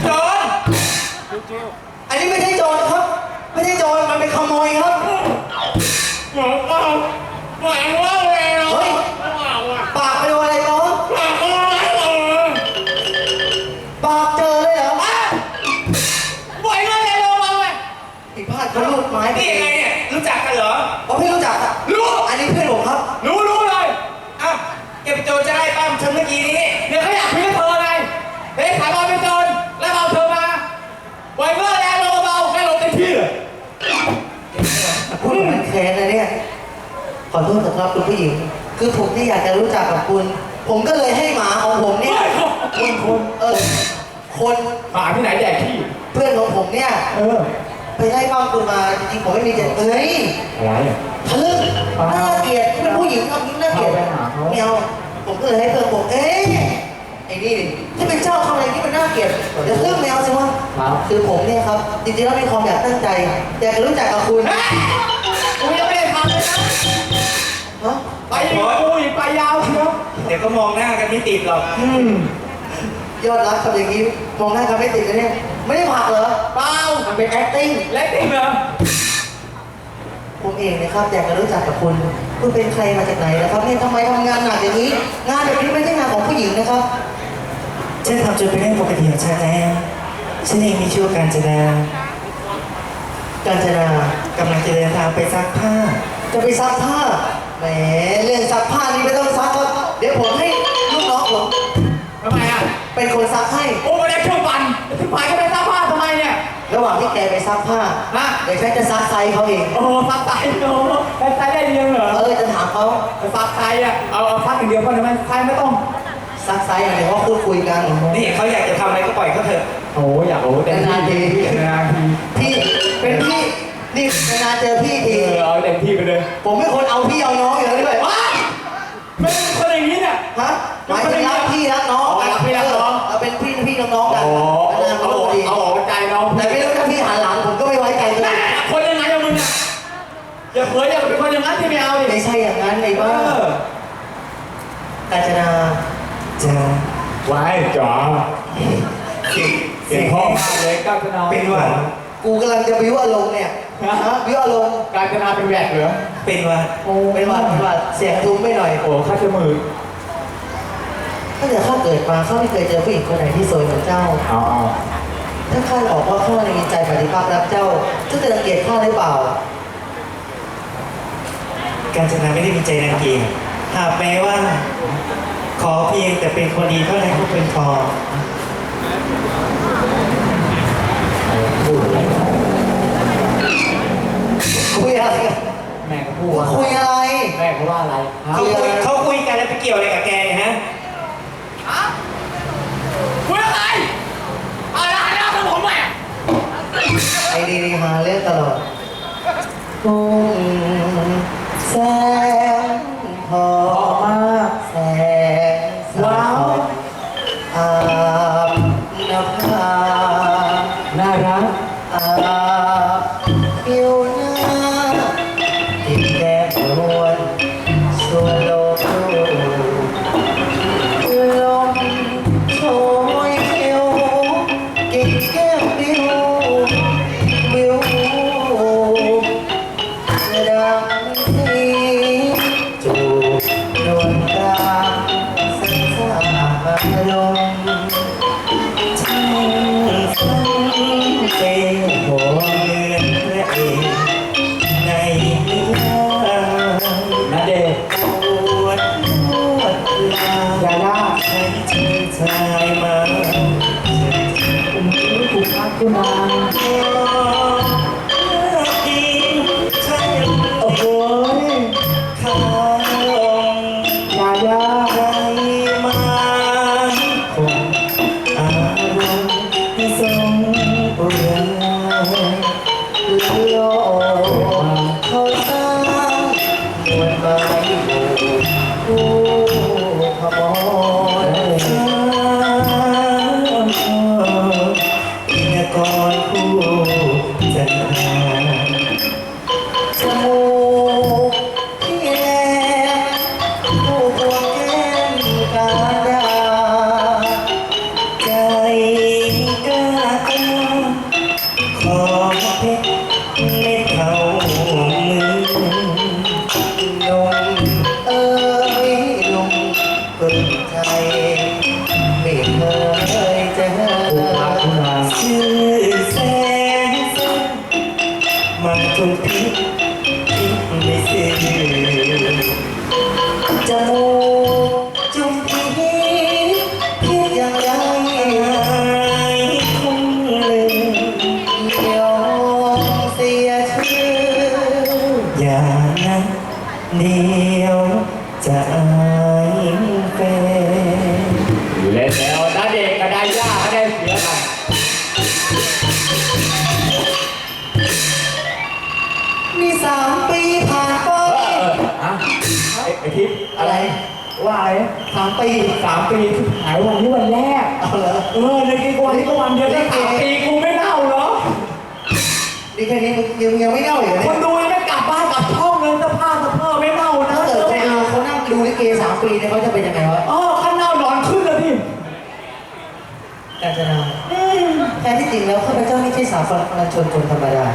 โจรอันนี้ไม่ใช่โจรครับ ไม่ใช่โจรมันเป็นขโมยครับ หมอเอาหมายว่า ขอโทษนะครับคุณผู้หญิง คือผมที่ยอยากจะรู้จักกับคุณ ผมก็เลยให้หมาของผมเนี่ยคนคนเออคนหมาที่ไหนแดกขี้เพื่อนของผมเนี่ย เออ ไปไล่ป้ามคุณมาจริงๆผมไม่มีเจตเอ้ยอะไรอะทะลึ่งน่าเกลียดเป็นผู้หญิงทำนี้น่าเกลียดเอาไปหาเขาไม่เอาผมก็เลยให้เพื่อนผมเอ๊ะไอ้นี่ดิถ้าเป็นเจ้าทำอะไรที่มันน่าเกลียดเดี๋ยวเรื่องแมวสิวะคือผมเนี่ยครับ จริงๆแล้วมีความอยากตั้งใจอยากจะรู้จักกับคุณเฮ้ยกูยั ฮะไปอีกกูอีกไปยาวเชียวเดี๋ยวก็มองหน้ากันไม่ติดหรอกอืมยอดรักทำอย่างนี้มองหน้ากันไม่ติดเลยเนี่ย ไม่ได้ผลักเหรอ เปล่า มันเป็น acting เล็กจริงเหรอผมเองนะครับอยากจะรู้จักกับคุณคุณเป็นใครมาจากไหนนะครับเนี่ยทำไมทำงานหนักอย่างนี้ งานแบบนี้ไม่ใช่งานของผู้หญิงนะครับ ฉันทำจนเป็นเรื่องปกติของฉันแล้วฉันเองมีชื่อว่าการจนาการจนากำลังจะเดินทางไปซักผ้า จะไปซักผ้า แหมเรื่องซักผ้านี่ไม่ต้องซักครับ เดี๋ยวผมให้ลูกน้องผมทำไมอะ เป็นคนซักให้ โอ้ไม่ได้เครื่องปั่นถึงผ่านก็ไปซักผ้าทำไมเนี่ย ระหว่างที่แกไปซักผ้าฮะ เดี๋ยวฉันจะซักไซส์เขาเอง โอ้ซักไซส์โอ้ซักไซส์ได้เรียงเหรอเออจะถามเขาซักไซส์อะ เอาเอาซักอย่างเดียวก็ได้ไหมไซส์ไม่ต้อง ซักไซส์อะไรเขาพูดคุยกันนี่เขาอยากจะทำอะไรก็ปล่อยเขาเถอะ โอ้อยากรู้เต็มที่นานๆทีนานๆที พี่เป็นพี่ นี่นานๆเจอพี่เอทีอเอาเต็มที่ไปเลยผมไม่คนเอาพี่เอาน้องอยู่แล้วด้วยว้าไม่เป็นคนอย่างนี้เนี่ย ฮะหมายถึงรักพี่รักน้องอ๋อรักพี่รักน้อง เเอาเป็นพี่พี่น้องๆกันโอ้นานๆเอารู้ดีเอาออกใจน้องแต่ไม่รู้ถ้าพี่หันหลังผมก็ไม่ไว้ใจตัวแม่เองคนยังไงอะมึงอะอย่าเผยอย่าเป็นคนอย่างนั้นที่ไม่เอาดิไม่ใช่อย่างนั้นไอ้เอบ้าอ กาญจนาจะไว้จ๋าเสียงพ่อมากเลยกาญจนาเป็นหวัดกูกำลังจะวิวอารมณ์เนี่ย ฮะวิวอารมณ์กาญจนาเป็นแหวกเหรอเป็นหวัดโอ้เป็นหวัดเป็นหวัดเสียงทุ้มไปหน่อยโอ้ข้าจมูกถ้าเกิดข้าเกิดมาข้าไม่เคยเจอผู้หญิงคนไหนที่สวยเหมือนเจ้าเอาเอาถ้าข้าบอกว่าข้ามีใจปฏิภาณรักเจ้าเจ้าจะรังเกียจข้าหรือเปล่า การจนาไม่ได้มีใจรังเกียจหากแม้ว่า ขอเพียงแต่เป็นคนดีเท่านั้นก็เป็นพอ คุยอะไรกันแม่ก็พูดว่าคุยอะไรแม่เขาว่าอะไรฮะเขาคุยเขาคุยกันแล้วไปเกี่ยวอะไรกับแกเนี่ยฮะคุยอะไรอะไรนะของผมแม่ไอ้ดีดีมาเล่นตลอดทุ่งแสงทอออกงมาแสงสาว้าวอา ยังยังไม่เน่าอีกเหรอคเนี่ยนดูยังไม่กลับบ้านกลับช่องเลยสภาพสภาพไม่เน่านะถ้าเกิดคนดูเขานั่งดูลิเกสามปีเนี่ยเขาจะเป็นยังไงวะอ๋อข้างเน่านอนขึ้นแล้วพี่กาญจนาแท้ที่จริงแล้วข้าพเจ้าไม่ใช่สามัญชนคนธรรมดา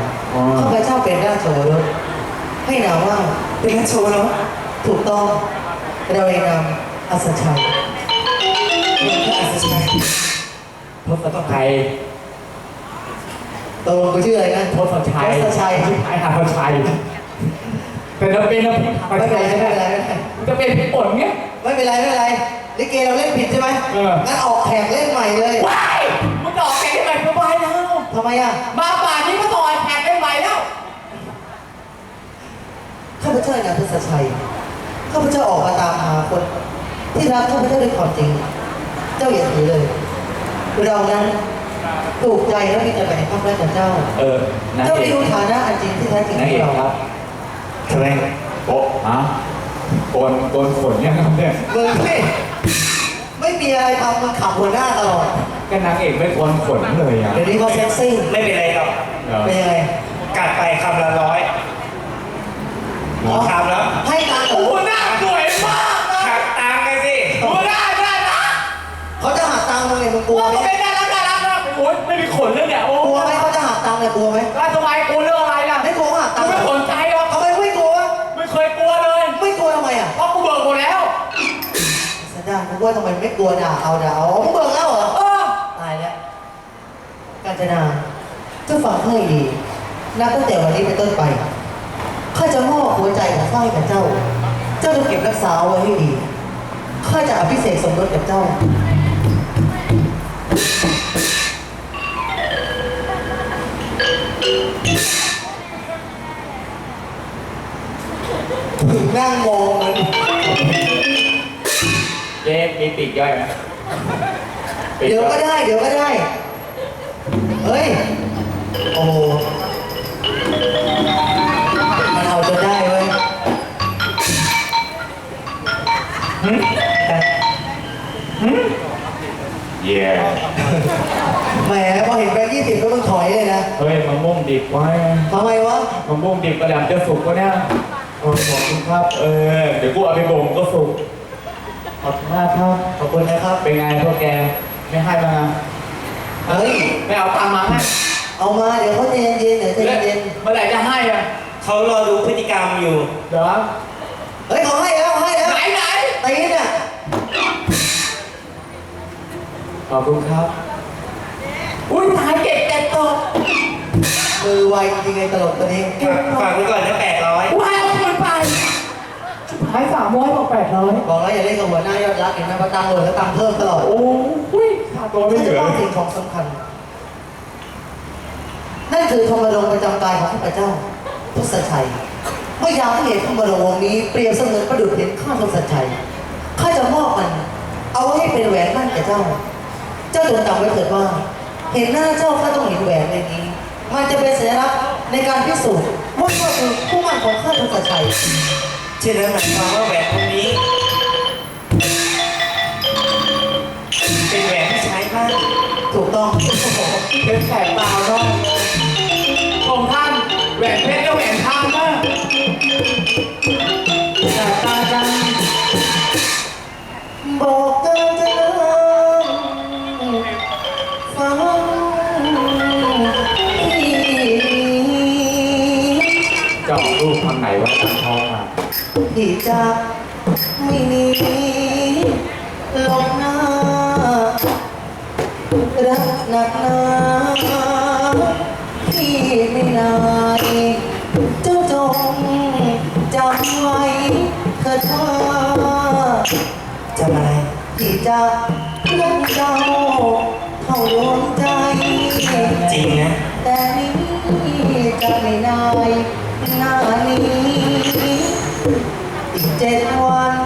ข้าพเจ้าเป็นราชโอรสให้นามว่าเป็นราชโอรสถูกต้องเราเองนามอัศชัยอัศชัยทศชัย ตกลงกูชื่ออะไรนะทศชัยทศชัยไอ้หาทศชัยเป็นน้ำเป็นน้ำพริกไม่เป็นไรไม่เป็นไรไม่เป็นไรจะเป็นพริกป่นเงี้ย ไม่เป็นไรไม่เป็นไรลิเกเราเล่นผิดใช่ไหมเออ งั้นออกแขกเล่นใหม่เลยว้ายมึงจะออกแข่งได้ไหมสบายแล้ว ทำไมอะมาป่านนี้ก็ต่อยแข่งได้ไหมแล้ว ข้าพเจ้านามทศชัยข้าพเจ้าออกมาตามหาคน ที่รักข้าพเจ้าด้วยความจริง เจ้าอย่าถือเลย เรานั้น ถูกใจและมีใจแบ่งข้าพเจ้าเจ้าเออนะเจ้าเอไม่กรู้ฐานะอันจริงที่แท้จริงนะขเอองกเราครับทำไมโป๊ะฮะโกนโกนขนยังครับเนี่ยมึงนี่ไม่มีอะไรทำมันขับหัวหน้าตลอดก็นางเอกไม่โกนขนเลยอะเดี๋ยวนี้เขาเซ็กซี่ไม่เป็นไรหรอกเหรอเป็นยังไงกัดไปคำละร้อยคำแล้วให้ตังค์เหรโอ้อโหหน้าสวยมากนะหักตามกันสิโอ้โหหน้าหน้าหน้าเขาจะหักตังค์มึงเนี่ยมึงกลัวโอ้ไหม โหเป็นน่ารักน่ารักนะโอ้ยไม่มีขนเลยเนี่ยโอ้กลัวไหมเขาจะหักตังค์เนี่ยกลัวไหมแล้วทำไมกูเรื่องอะไรล่ะไม่กลัวเขาหักกูตังค์ไม่สนใจหรอกทำไมไม่กลัวไม่เคยกลัวเลย ไม่กลัวทำไมอะเพราะกูเบิกหมดแล้วสันดานกูว่าทำไมไม่กลัวด่าเอาด่าเอาอ๋อมึงเบิกแล้วเหรอ เออ ตายแล้วกาญจนาเจ้าฟังข้าให้ดีนับตั้งแต่วันนี้เป็นต้นไป ข้าจะมอบหัวใจของข้าให้กับเจ้า เจ้าต้องเก็บรักษาเอาไว้ให้ดี ข้าจะอภิเษกสมรสกับเจ้า ถึงนั่งมองมันเจ๊มีปีกย่อยไหมปีเดี๋ยวอก็ได้ เดี๋ยวก็ได้ เฮ้ย โอ้โหมันเอาจนได้เว้ยเย่ แหมพอเห็นแบงค์ยี่สิบก็ต้องถอยเลยนะเฮ้ยมะม่วงดิบไว้ทำไมวะมะม่วงดิบกระดำจะสุกก็เนี่ยโอ้ขอบคุณครับ เออ เดี๋ยวกูเอาไปบ่มก็สุก ขอบคุณมากครับ ขอบคุณนะครับ เป็นไงพวกแก ไม่ให้มาเฮ้ย ไม่เอาตังค์มาให้เอามาเดี๋ยวเขาใจเย็นๆเดี๋ยวใจเย็นเมื่อไหร่จะให้อะเขารอดูพฤติกรรมอยู่ เดี๋ยวๆเฮ้ยเขาให้แล้วเขาให้แล้ว ไหนไหนตีนอะขอบคุณครับ อุ้ยตายเก็บแต่ตกมือไวจริงๆไงตลกตัวนี้ฝากฝากไว้ก่อนนะแปดร้อยว้ายเอาเงินไปชิบหายสามร้อยบอกแปดร้อยบอกแล้วอย่าเล่นกับหัวหน้ายอดรักเห็นไหมว่าตังค์หล่นแล้วตังค์เพิ่มตลอดโอ้ยค่าตัวไม่ไม่เหลืจะอต้องสิ่งของสำคัญ นั่นคือธรรมรงค์ประจำกายของข้าพเจ้าทศชัยเมื่อยามที่เห็นธรรมรงค์วงนี้เปรียบเสมือนประดุจเห็นข้าทศชัยข้าจะมอบมัน เอาไว้ให้เป็นแหวนมั่นแก่เจ้า เจ้าจงจำไว้เถิดว่า เห็นหน้าเจ้าข้าต้องเห็นแหวนในนี้ มันจะเป็นสัญลักษณ์ในการพิสูจน์ว่าเจ้าคือผู้มั่นของข้าทศชัยเช่นนั้นหมายความว่าแหวนวงนี้ เป็นแหวนที่ใช้บ้างถูกต้องเป็นแสบตาเนาะของท่านแหวนเพชร ว่าตังทองอะที่จะไม่หนีลบหน้า รักหนักหนาที่ไม่นายเจ้าจงจำไว้เถิดว่าจำอะไรที่จะรักเจ้าเท่าดวงใจ จริงนะ แต่นี้จะไม่นายหน้านี้ เจ็ดวัน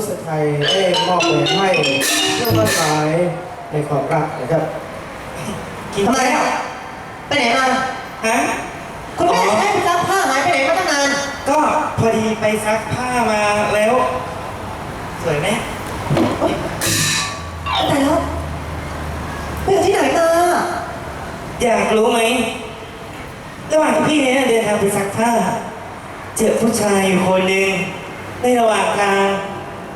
ถทศไทยได้มอบแหวนให้เพื่อมั่นหมายในความรักนะครับทำไมอะไปไหนมาฮะคุณแม่ใช้ไปซักผ้าหายไปไหนมาตั้งนาน ก็พอดีไปซักผ้ามาแล้ว สวยไหมเฮ้ยแต่แล้วไปอยู่ที่ไหนมาอยากรู้ไหมระหว่างที่พี่เนี่ยเดินทางไปซักผ้า เจอผู้ชายอยู่คนหนึ่งในระหว่างทาง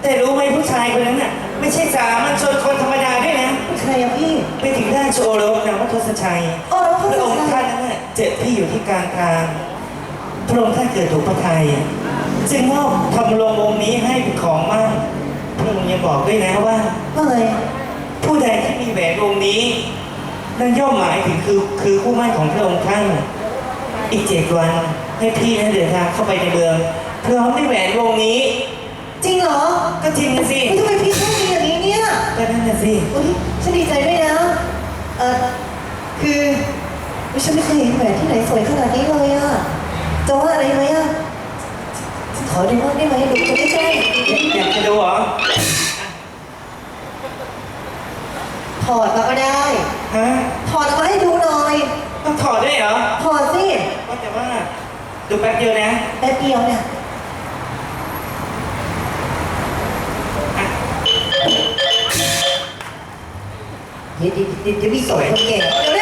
แต่รู้ไหมผู้ชายคนนั้นน่ะไม่ใช่สามัญชนคนธรรมดาด้วยนะเป็นใครอะพี่ไปถึงด้านโชว์รบนามวัทศชัยอ๋อแล้วพเขาระจะองค์ใครท่านนั้นน่ะเจอพี่อยู่ที่กลางทางพระองค์ท่านเกิดถูกพระทัยจึงมอบทำลงองค์นี้ให้เป็นของมั่นพระองค์ยังบอกด้วยนะว่าว่าไงผู้ใดที่มีแหวนวงนี้ นั่นย่อมหมายถึงคือคือคู่หมั่นของพระองค์ท่านอีกเจ็ดวันให้พี่นั้นเดินทางเข้าไปในเมืองพร้อมด้วยแหวนวงนี้ จริงเหรอก็จริงนะสิเฮ้ยทำไมพี่โชคดีอย่างนี้เนี่ยก็นั่นน่ะสิอุ้ยฉันดีใจด้วยนะเออคืออุ๊ยฉันไม่เคยเห็นแหวนที่ไหนสวยขนาดนี้เลยอะจะว่าอะไรไหมอะขอดูบ้างได้ไหมดูตัวใกล้อยากจะดูเหรอๆถอดมาก็ได้ ฮะถอดออกมาให้ดูหน่อย ต้องถอดด้วยเหรอถอดสิว่าแต่ว่าดูแป๊บเดียวนะแป๊บเดียวเนี่ย เดี๋ยวเดี๋ยวเดี๋ยวเดี๋ยวพี่สวยคนแก่เร็ว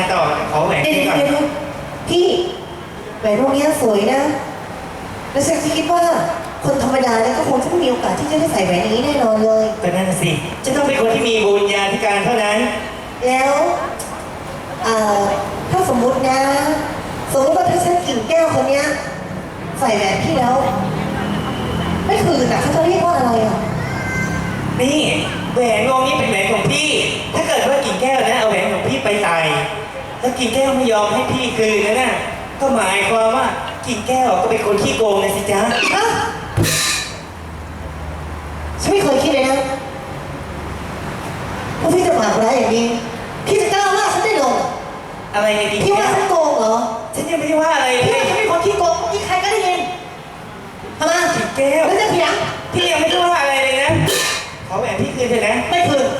านต่อขอแหวนเดี๋ยวพี่ก่อนเดี๋ยวเดี๋ยวพี่แหวนวงเนี้ยสวยนะ แล้วฉันคิดว่าคนธรรมดาเนี่ยก็คงจะไม่มีโอกาสที่จะได้ใส่แหวนอย่างนี้แน่นอนเลย ก็นั่นน่ะสิจะต้องเป็นคนที่มีบุญญาธิการเท่านั้น แล้วเอ่อถ้าสมมุตินะ สมมติว่าถ้าฉันกิ่งแก้วคนเนี้ยใส่แหวนพี่แล้ว ไม่คืนอะเขาจะเรียกว่าอะไรอะ นี่แหวนวงนี้เป็นแหวนของพี่ กิ่งแก้วไม่ยอมให้พี่คืนนะน่ะก็หมายความว่ากิ่งแก้วก็เป็นคนขี้โกงนะสิจ๊ะฮะฉันไม่เคยคิดเลยนะว่าพี่จะปากร้ายอย่างนี้ พี่จะกล้าว่าฉันได้หรออะไรในกิ่งพี่แก้ว่าวฉันโกงเหรอฉันยังไม่ได้ว่าอะไรเลพี่ว่ายฉันเป็นคนขี้โกงเมื่อกี้ใครก็ได้ยินทำไมกิ่งแก้วแล้วจะเถียงพี่ยังไม่ได้ว่าอะไรเลยนะขอแหวนพี่คืนเถอะนะไม่คืนสรุปว่าฉัน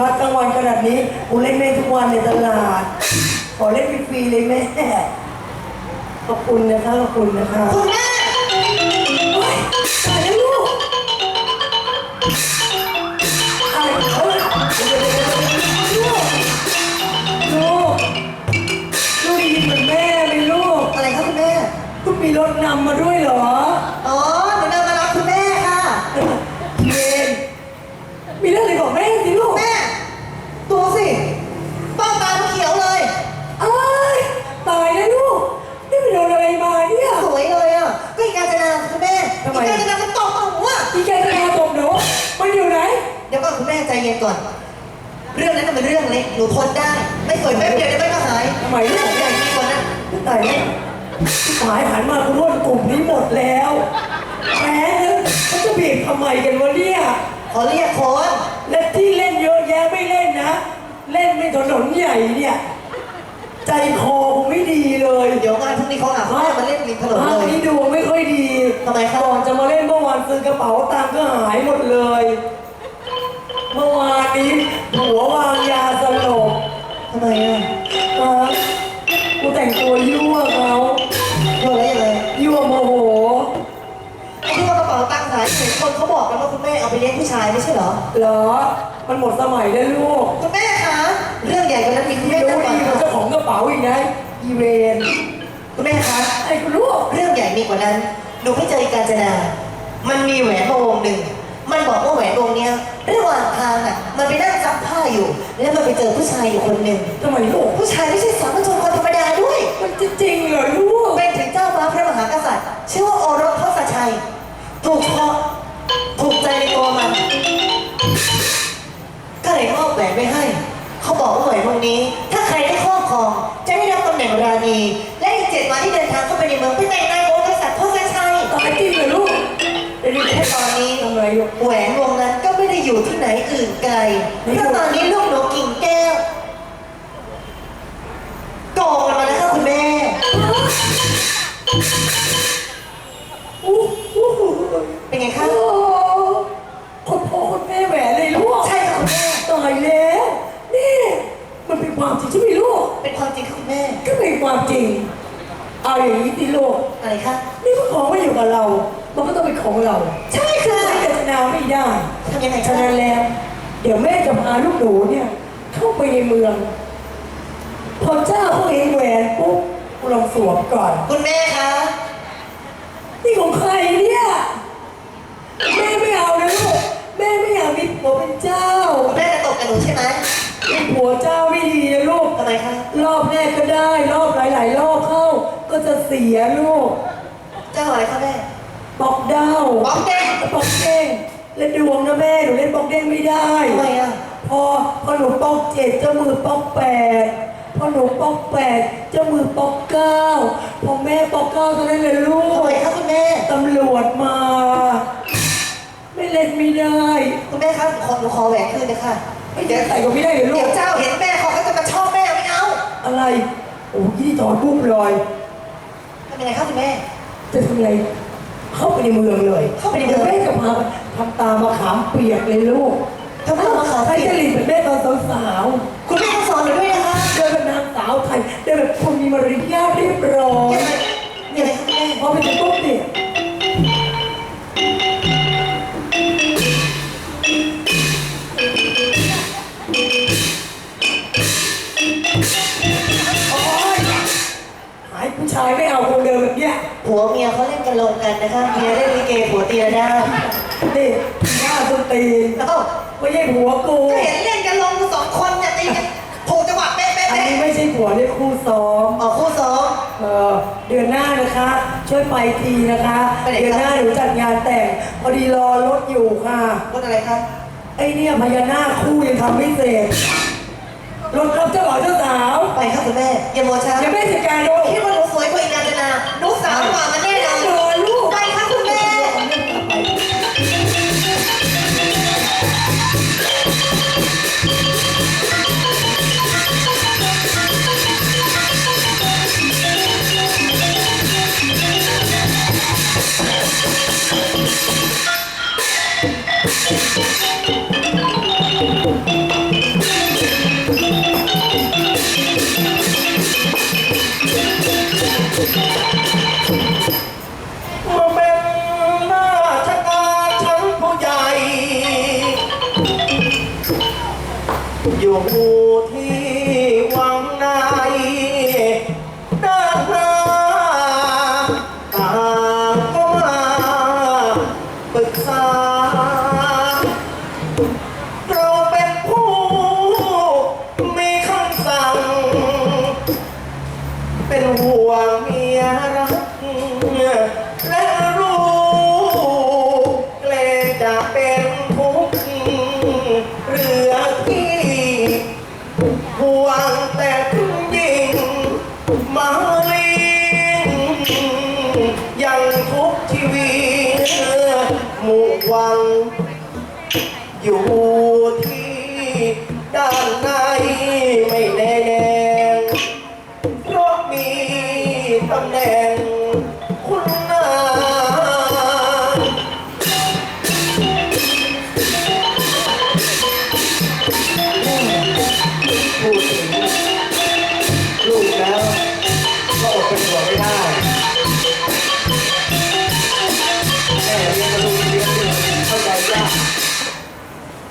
พัดกลางวันขนาดนี้กูเล่นแม่งทุกวันในตลาด ขอเล่นฟรีๆเลยแม่ ขอบคุณนะคะขอบคุณนะคะคุณแม่โอ๊ยตายแล้วลูกอะไรเอ้ยลูกลูกลูกยินเหมือนแม่ไหมลูก อะไรครับคุณแม่ คุณมีรถนำมาด้วยเหรอ อ๋อหนูเดินมารับคุณแม่ค่ะ เวนมีเรื่องอะไรบอกแม่สิลูก แม่ดูสิเป้าตาเขียวเลย อ้ายตายแล้วลูก นี่ไปโดนอะไรมาเนี่ย สวยเลยอะก็อีกการจนาคุณแม่ ทำไม อีกการจนามันตกมาหัว พี่แกจะมาตบหนูมันอยู่ไหน เดี๋ยวก่อนคุณแม่ใจ เย็นก่อน เรื่องนั้นน่ะเป็นเรื่องเล็ก หนูทนได้ ไม่สวยแป๊บเดียวเดี๋ยวมันก็หายทำไมเรื่องใหญ่ยิ่งกว่านั้นตายแล้วหายหันมาคุณร่นกลุ่มนี้หมดแล้วแหมเขาจะบีบทำไมกันวะเนี่ย ขอเรียกคนและที่เล่นเยอะแยะไม่เล่นนะ เล่นไม่ถนนใหญ่เนี่ย ใจคอผมไม่ดีเลยเดี๋ยวงานพรุ่งนี้เขาหนักเขาให้มาเล่นริมถนนภาเลพย นี้ดูไม่ค่อยดีทำไมครับ ก่อนจะมาเล่นเมื่อวานซื้อกระเป๋าตังค์ก็หายหมดเลย เมื่อวานนี้หัววางยาสลบทำไมอะฮะกูแต่งตัวยั่วเขาเรื่องอะไรยังไงยั่วโมโหไอ้ที่ว่ากระเป๋าตังค์หายเห็นคนเขาบอกกันว่าคุณแม่เอาไปเลี้ยงผู้ชายไม่ใช่เหรอ เหรอ มันหมดสมัยแล้วลูกคุณแม่คะ เรื่องใหญ่กว่านั้นมีคุณแม่รู้ตั้งก่อนดีมันค่ะเจ้าของกระเป๋าอีกนะอีเวนคุณแม่คะ ไอ้คุณลูกเรื่องใหญ่มีกว่านั้น หนูไปเจออีกาญจนา มันมีแหวนมาวงหนึ่ง มันบอกว่าแหวนวงเนี้ยระหว่างทางอะ มันไปนั่งซักผ้าอยู่ แล้วมันไปเจอผู้ชายอยู่คนหนึ่งทำไมลูกผู้ชายไม่ใช่สามัญชนคนธรรมดาด้วย มันจะจริงเหรอลูกเป็นถึงเจ้าฟ้าพระมหากษัตริย์ ชื่อว่าโอรสทศชัย ถูกคอถูกใจในตัวมัน ก็เลยมอบแหวนไว้ให้ เขาบอกว่าแหวนวงนี้ ถ้าใครได้ครอบครอง จะได้รับตำแหน่งราณี และอีกเจ็ดวันที่เดินทางเข้าไปในเมืองไปแต่งงานกับองค์กษัตริย์ทศชัยตายจริงเหรอลูกเดี๋ยวนี้และ ตอนนี้ทำไงลูกแหวนวงนั้นก็ไม่ได้อยู่ที่ไหนอื่นไกลเพราะตอนนี้ลูกหนูกิ่งแก้วโกงมันมาแล้วค่ะคุณแม่อู้หูเป็นไงคะโอ้คนพ่อคนแม่แหวนเลยลูกใช่ค่ะคุณแม่ตายแล้วนี่มันเป็นความจริงใช่ไหมลูกเป็นความจริงค่ะคุณแม่ก็เป็นความจริง เอาอย่างนี้สิลูกอะไรคะนี่มันของมาอยู่กับเรา มันก็ต้องเป็นของเราใช่ค่ะใช้กัจนาไม่ได้ทำยังไงฉะคะนั้นแล้ว เดี๋ยวแม่จะพาลูกหนูเนี่ย เข้าไปในเมือง พอเจ้าเขาเห็นแหวนปุ๊บลองสวมก่อน คุณแม่คะนี่ของใครเนี่ยแม่ไม่เอานะลูกแม่ไม่อยากมีผัวเป็นเจ้าคุณแม่จะตบกับหนูใช่ไหมเป็นผัวเจ้าไม่ดีนะลูกทำไมคะรอบแรกก็ได้ รอบหลาย ๆ รอบเข้า ก็จะเสียลูกเจ้าอะไรคะแม่ปอกดาวป๊อกเด้งปอกเด้งเล่นดวงนะแม่หนูเล่นปอกเด้งไม่ได้ทำไมอะพอพอหนูปอกเจ็ดเจ้ามือปอกแปดพอหนูปอกแปดเจ้ามือปอกเก้าพอแม่ปอกเก้าเท่านั้นเลยลูทำกไมคะคุณแม่ตำรวจมา ไม่เล่นไม่ได้ คุณแม่คะขอหนูขอแหวนคืนนะคะไม่ได้ใส่ก็ไม่ได้เลยลูเดี๋ยกวเจ้าเห็นแม่เขาก็จะมาชอบแม่ไม่เอาอะไรโอ้ยี่ถอนปุ๊บเล ยทำยังไงคะคุณแม่ จะทำไงเข้าไปในเมืองเลยเข้าไปในเมืองดี๋ยวแม่จะพาไปทำตามมาขามเปียกเลยลูกทำไมมาขามใครเปียกจะหลีเป็นแม่ตอนสาวคุณแม่ต้องสอนหนูด้วยนะคะๆเดินเป็นนางสาวไทยเดินแบบคนมีมารยาทเรียบร้อยยังไงยังไงคะคุณแม่ พอไปถึงปุ๊บเนี่ย ผู้ชายไม่เอาคนเดินแบบเนี้ยผัวเมียเขาเล่นกันลงกันนะคะเมียเล่นลิเกผัวตีระนาดนี่หน้าสตีนเอ้าไม่ใช่ผัวกูก็เห็นเล่นกันลงสองคนจะตีกันถูกจังหวะเป๊ะเป๊ะอันเป๊ะนี้ไม่ใช่ผัวนี่คู่ซ้อมออกคู่สองเออเดือนหน้านะคะ ช่วยไปทีนะคะ ไปไหนครับเดือนหน้าหนูจัดงานแต่งพอดีรอรถอยู่ค่ะรถอะไรครับไอ้เนี่ยพญานาคคู่ยังทำไม่เสร็จ รถรับเจ้าบ่าวเจ้าสาวไปครับคุณแม่อย่าโมช้ายังไม่จัดการดูคิดว่าหนูสวยกว่าอีกนานเลยนะหนูสาวกว่ามันแน่นอนรอลูกไปครับคุณแม่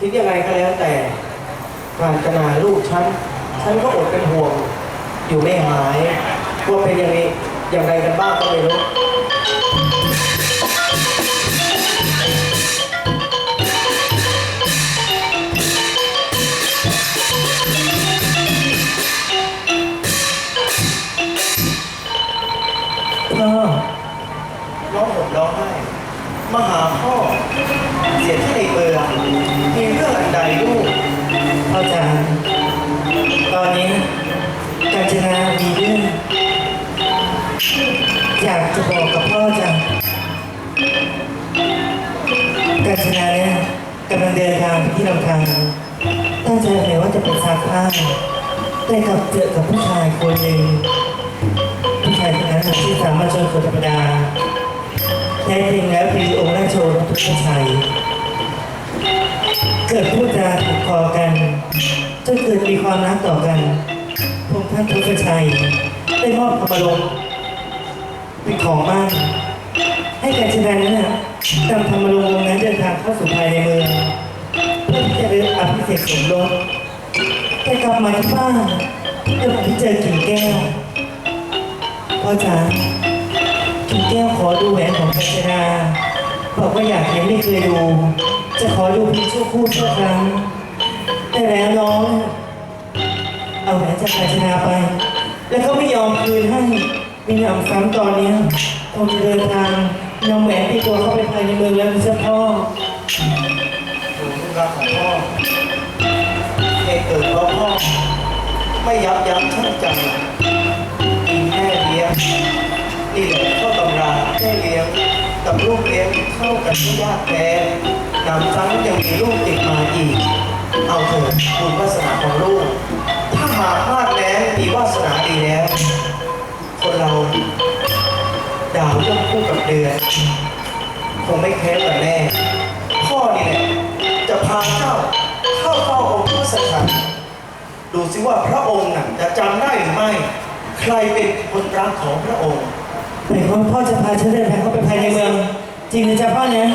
คิดยังไงก็แล้วแต่การจนาลูกฉัน ฉันก็อดเป็นห่วง อยู่ไม่หายว่าเป็นยังไงอย่างไรกันบ้างก็ไม่รู้พ่อร้องห่มร้องไห้มาหาพ่อ เสียที่ในเมืองมีเรื่องอันใดลูกพ่อจ๋าตอนนี้กาญจนามีเรื่องอยากจะบอกกับพ่อจ้ะกาญจนาเนี่ยกำลังเดินทางไปที่ลำธารตั้งใจเลยว่าจะไปซักผ้าได้กับเจอกับผู้ชายคนหนึ่งผู้ชายคนนั้นชื่อสามัญชนคนธรรมดาแท้จริงแล้วเป็นองค์ราชโอรสทุกชัย เกิดพูดจาถูกคอกันจนเกิดมีความรักต่อกันพงท่านทุกชัย ได้มอบธรรมลงเป็นของมั่นให้แก่ชนะนั้นน่ะนำธรรมลงวงนั้นเดินทางเข้าสู่ภายในเมืองเพื่อที่จะได้ออภิเษกสมรสแต่กลับมาที่บ้านเกิดที่เจอกิ่งแก้วพ่อจ๋ากิ่งแก้วขอดูแหวนของกัญจนาบอกว่าอยากเห็นไม่เคยดู จะขอดูเพียงชั่วครู่ชั่วครั้งแต่แล้วน้อง เอาแหวนจากกาญจนาไป แล้วก็ไม่ยอมคืนให้มีหนำซ้ำตอนเนี้ยคงจะเดินทางนำแหวนที่ตัวเข้าไปภายในเมืองแล้วมีเจ้าพ่อหนูเป็นรักของพ่อเหตุเกิดเพราะพ่อ ไม่ยับยั้งชั่งใจมีแม่เลี้ยงนี่แหละข้าตำราแม่เลี้ยง กับลูกเลี้ยงเข้ากันไม่ยากแท้นำซ้ำยังมีลูกติดมาอีก เอาเถิดบุญวาสนาของลูก ถ้าหากพลาดแล้วมีวาสนาดีแล้ว คนเราดาวย่อมคู่กับเดือน คงไม่แพ้กันแน่พ่อนี่แหละจะพาเจ้าเข้าเฝ้าองค์พระสัจจดูสิว่าพระองค์น่ะจะจำได้หรือไม่ ใครเป็นคนรักของพระองค์ หมายความว่าพ่อจะพาฉันเดินทางเข้าไปภายในเมือง จริงนะจ๊ะพ่อเนี่ย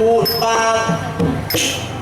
พูดปาก